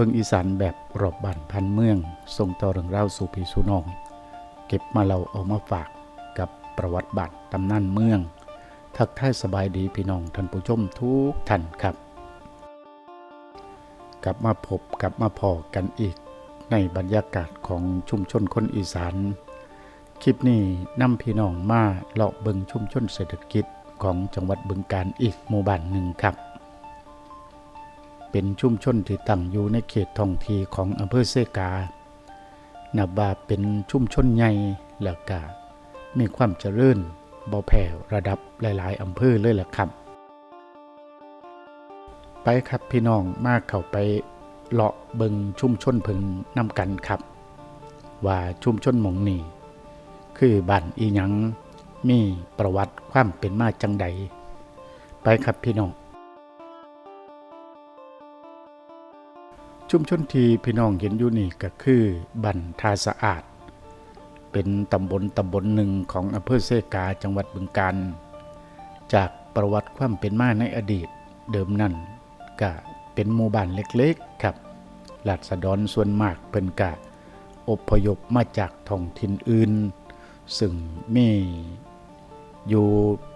เบิงอีสานแบบรอบบ้านพันเมืองส่งต่อเรื่องราสู่พี่สู่น้อง เก็บมาเราเอามาฝากกับประวัติบัตรตำนานเมือง ทักทายสบายดีพี่น้องท่านผู้ชมทุกท่านครับ กลับมาพบกลับมาพอกันอีกในบรรยากาศของชุมชนคนอีสานคลิปนี้นำพี่น้องมาเลาะเบิงชุมชนเศรษฐกิจของจังหวัดบึงการอีกหมู่บ้านหนึ่งครับ เป็นชุมชนที่ตั้งอยู่ในเขตท้องที่ของอำเภอเซกานับว่าเป็นชุมชนใหญ่แล้วก็มีความเจริญบ่แผ่ระดับหลาย ๆอำเภอเลยล่ะครับ ไปครับพี่น้องมากเข้าไปเลาะเบิงชุมชนเพึงนำกันครับ ว่าชุมชนหมองนี้คือบ้านอีหยังมีประวัติความเป็นมาจังใด ไปครับพี่น้อง ชุมชนที่พี่น้องเห็นอยู่นี่ก็คือบันทาสะอาด เป็นตำบลตำบลหนึ่งของอำเภอเซกาจังหวัดบึงกาฬจากประวัติความเป็นมาในอดีตเดิมนั่นก็เป็นหมู่บ้านเล็กๆครับราษฎรส่วนมากเพิ่นกะอพยพมาจากท้องถิ่นอื่น ซึ่งมีอยู่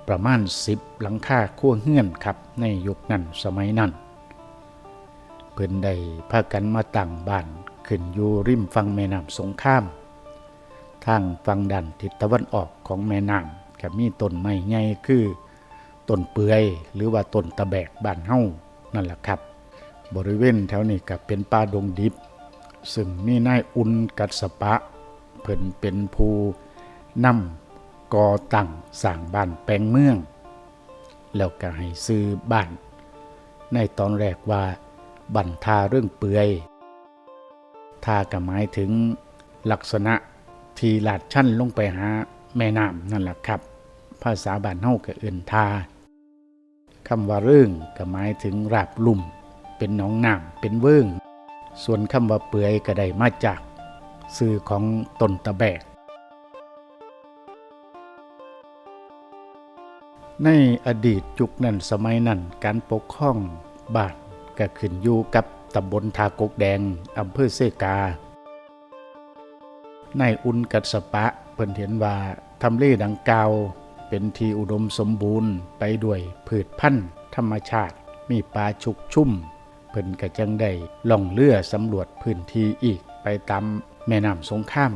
ประมาณ10หลังคาครัวเฮือนครับในยุคนั้นสมัยนั้น เพิ่นได้พากันมาตั้งบ้านขึ้นอยู่ริมฝั่งแม่น้ำสงครามทางฝั่งดันทิศตะวันออกของแม่น้ำก็มีต้นไม้ใหญ่คือต้นเปือยหรือว่าต้นตะแบกบ้านเฮานั่นแหละครับ บริเวณแถวนี้ก็เป็นป่าดงดิบ ซึ่งมีนายอุ่นกัสปะ เพิ่นเป็นผู้นำก่อตั้งสร้างบ้านแปลงเมือง แล้วก็ให้ซื้อบ้าน ในตอนแรกว่า บันทาเรื่องเปื่อยทาก็หมายถึงลักษณะที่ลาดชั้นลงไปหาแม่น้ำนั่นแหละครับ ภาษาบ้านเฮาก็เอื่นทาคำว่าเรื่องก็หมายถึงราบลุ่ม เป็นหนองน้ำเป็นเวิ้งส่วนคำว่าเปื่อยก็ได้มาจากสื่อของตนตะแบก ในอดีตยุคนั้นสมัยนั้นการปกครองบ้าน ก็ขึ้นอยู่กับตำบลทากกแดงอำเภอเซกาในายอุ่นกัสปะเพิ่นเห็นว่าทำเลดังกล่าวเป็นที่อุดมสมบูรณ์ไปด้วยพืชพันธุ์ธรรมชาติมีป่าชุกชุ่ม เพิ่นก็จังได้ล่องเรือสำรวจพื้นที่อีกไปตามแม่น้ำสงคราม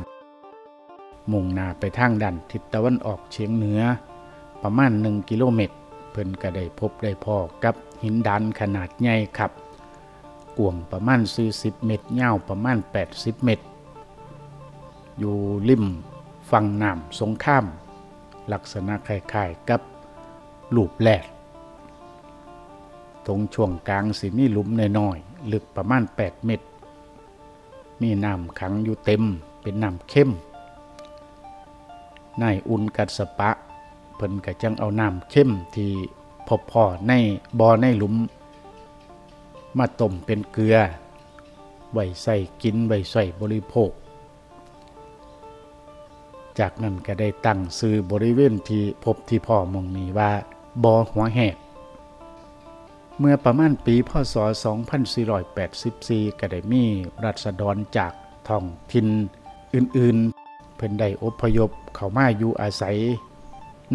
มุ่งหน้าไปทางด้านทิศตะวันออกเฉียงเหนือ ประมาณ1กิโลเมตร พิ่นก็ได้พบได้พอกับหินดานขนาดใหญ่ครับกว้างประมาณ 40 เมตรยาวประมาณ 80 เมตร อยู่ริมฝั่งน้ำสงคราม ลักษณะคล้ายๆกับลูปแหลกตรงช่วงกลางสิมีหลุมน้อยๆลึกประมาณ 8 เมตร มีน้ำขังอยู่เต็มเป็นน้ำเข้มนายอุ่นกัดสปะ เพิ่นก็จังเอาน้ำเข้มที่พบพ่อในบ่อในหลุม มาต้มเป็นเกลือไว้ใส่กินไว้ใส่บริโภค จากนั้นก็ได้ตั้งซื้อบริเวณที่พบที่พ่อมองนี้ว่าบ่อหัวแหกเมื่อประมาณปีพศ 2484 ก็ได้มีรัษฎรจากท้องถิ่นอื่น ๆ เพิ่นได้อพยพเข้ามาอยู่อาศัย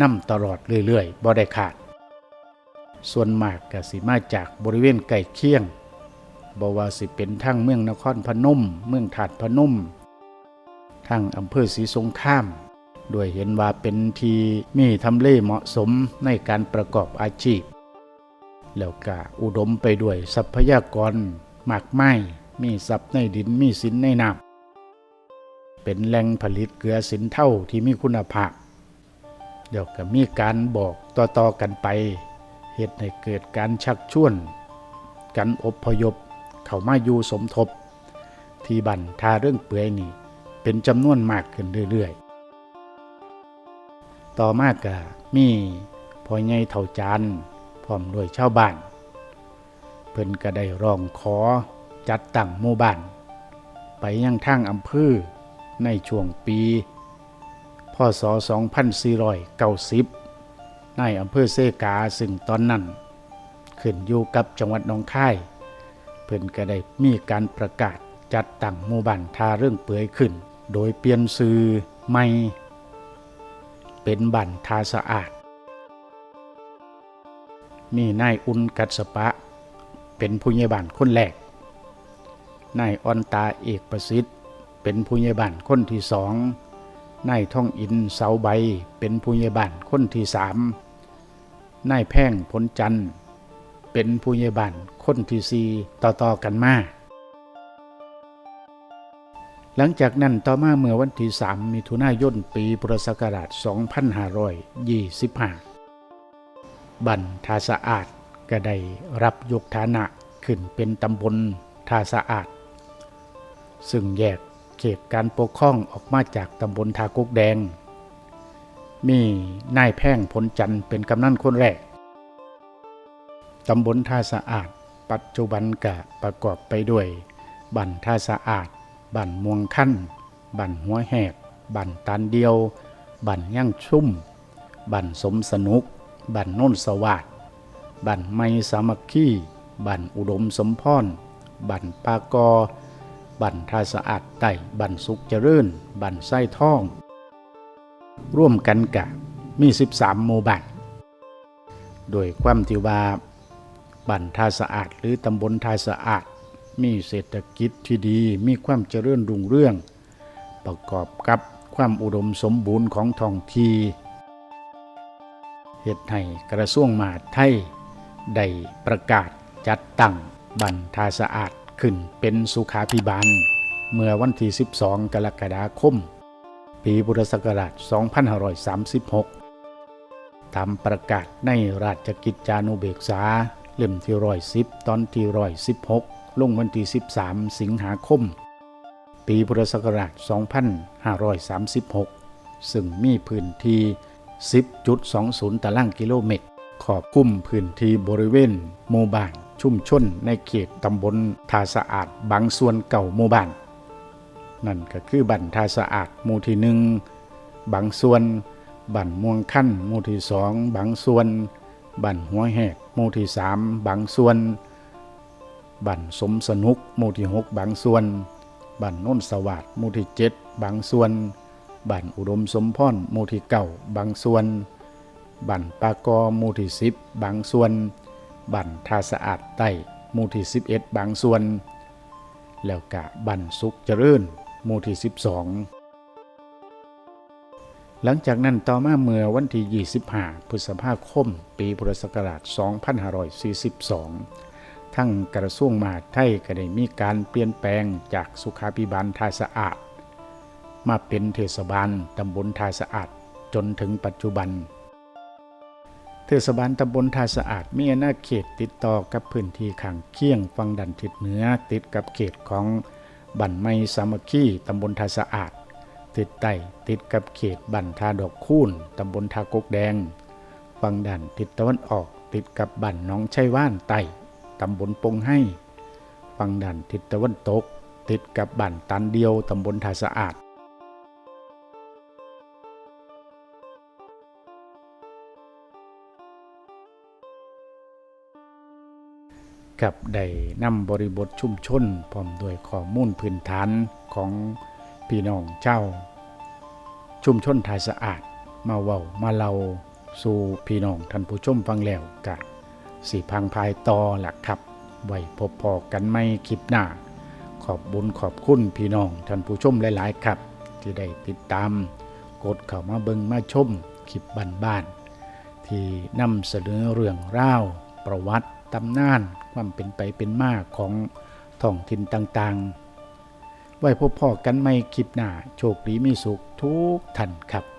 นำตลอดเรื่อยๆบ่ได้ขาด ส่วนมากก็สิมาจากบริเวณใกล้เคียงบว่าสิเป็นทั้งเมืองนครพนม เมืองถาดพนมทางอำเภอศรีสงครามด้วยเห็นว่าเป็นทีมีทำเลเหมาะสมในการประกอบอาชีพ แล้วก็อุดมไปด้วยทรัพยากรมากมายมีทรัพย์ในดินมีสินในน้ำเป็นแหล่งผลิตเกลือสินเท่าที่มีคุณภาพ เดี๋ยวก็มีการบอกต่อๆกันไปเหตุให้เกิดการชักชวนกันอบพยพ เข้ามาอยู่สมทบ ที่บันทาเรื่องเปื่อยนี่เป็นจำนวนมากขึ้นเรื่อยๆ ต่อมากก็มีพ่อใหญ่เท่าจานพร้อมด้วยชาวบ้าน เพิ่นก็ได้ร้องขอจัดตั้งหมู่บ้าน ไปยังทางอำเภอในช่วงปี พศ 2490ในอำเภอเซกาซึ่งตอนนั้น ขึ้นอยู่กับจังหวัดหนองคายเพิ่นพิ่นก็ได้มีการประกาศจัดตั้งหมู่บ้านทาเรื่องเปื่อยขึ้น โดยเปลี่ยนชื่อใหม่เป็นบ้านทาสะอาด มีนายอุ่นกัสปะ เป็นผู้ใหญ่บ้านคนแรกนายออนตาเอกประสิทธิ์ เป็นผู้ใหญ่บ้านคนที่สอง นายท่องอินเสาใบเป็นผู้ใหญ่บ้านคนที่สามนายแพ่งผลจันทร์เป็นผู้ใหญ่บ้านคนที่สี่ต่อๆกันมาหลังจากนั้นต่อมาเมื่อวันที่3มิถุนายนปีพุทธศักราช 2525 บันทาสะอาดก็ได้รับยกฐานะขึ้นเป็นตำบลทาสะอาด ซึ่งแยก เขตการปกครองออกมาจากตำบลทากุกแดง มีนายแพ่งผลจันทร์เป็นกำนันคนแรก ตำบลท่าสะอาด ปัจจุบันกะประกอบไปด้วย บันท่าสะอาด บันมวงขั้น บันหัวแหกบันตันเดียว บันย่างชุ่ม บันสมสนุก บันโน้นสวัสดบันไมสามัคคี บันอุดมสมพร บันปากอ บันท่าสะอาดไต่บันสุขเจริญ บันไส้ท่อง ร่วมกันกะมี 13 หมู่บ้านโดยความที่ว่าบ้านท่าสะอาดหรือตำบลท่าสะอาด มีเศรษฐกิจที่ดีมีความเจริญรุ่งเรือง ประกอบกับความอุดมสมบูรณ์ของท้องทีเหตุให้กระทรวงมหาดไทยได้ประกาศจัดตั้งบันทาสะอาด ขึ้นเป็นสุขาพิบาล เมื่อวันที่ 12 กรกฎาคม ปีพุทธศักราช 2536 ตามประกาศในราชกิจจานุเบกษา เล่มที่ร้อยสิบตอนที่ร้อยสิบหกลงวันที่ 13 สิงหาคม ปีพุทธศักราช 2536 ซึ่งมีพื้นที่ 10.20 ตารางกิโลเมตรขอบคุ้มพื้นที่บริเวณหมู่บ้าน ชุ่มชนในเขตตำบลทาสะอาดบางส่วนเก่าหมู่บ้าน นั่นก็คือบันทาสะอาดหมู่ที่หนึ่งบางส่วนบันม่วงขั้นหมู่ที่สองบางส่วนบันหัวแหกหมู่ที่สามบางส่วนบันสมสนุกหมู่ที่หกบางส่วนบันน้นสวัสดหมู่ที่เจ็ดบางส่วนบันอุดมสมพรหมู่ที่เก้าบางส่วนบันปากอหมู่ที่สิบบางส่วน บันทาสะอาดใต้หมู่ที่สิบเอ็ดบางส่วน แล้วกะบันสุขเจริญหมู่ที่สิบสองหลังจากนั้นต่อมาเมื่อวันที่ 25 พฤษภาคม ปีพุทธศักราช 2542 ทั้งกระทรวงมหาดไทยก็ได้มีการเปลี่ยนแปลงจากสุขาภิบาลทาสะอาด มาเป็นเทศบาลตำบลทาสะอาดจนถึงปัจจุบัน เทศบาลตำบลทาสะอาดมีอาณาเขตติดต่อกับพื้นที่ข้างเคียงฝั่งดันทิศเหนือติดกับเขตของบันไมสามัคคีตำบลทาสะอาด ติดใต้ติดกับเขตบันทาดอกคูนตำบลทากกแดงฝั่งด้านทิศตะวันออกติดกับบันน้องชัยว่านใต้ตำบลปงให้ฝั่งด้านทิศตะวันตก ติดกับบันตันเดียวตำบลทาสะอาด กับได้นำบริบทชุมชนพร้อมด้วยข้อมูลพื้นฐานของพี่น้องเจ้า ชุมชนทายสะอาด มาเว้ามาเล่าสู่พี่น้องท่านผู้ชมฟังแล้วกะสีพังภายต่อล่ะครับ ไว้พบพอกันไม่คลิปหน้า ขอบบุญขอบคุณพี่น้องท่านผู้ชมหลาย ๆ ครับ ที่ได้ติดตาม กดเข้ามาเบิงมาชมคลิปบ้านๆที่นำเสนอเรื่องราวประวัติ ตำนานความเป็นไปเป็นมาของท้องถิ่นต่างๆ ไว้พบพ่อกันไม่คลิปหน้า โชคดีมีสุขทุกท่านครับ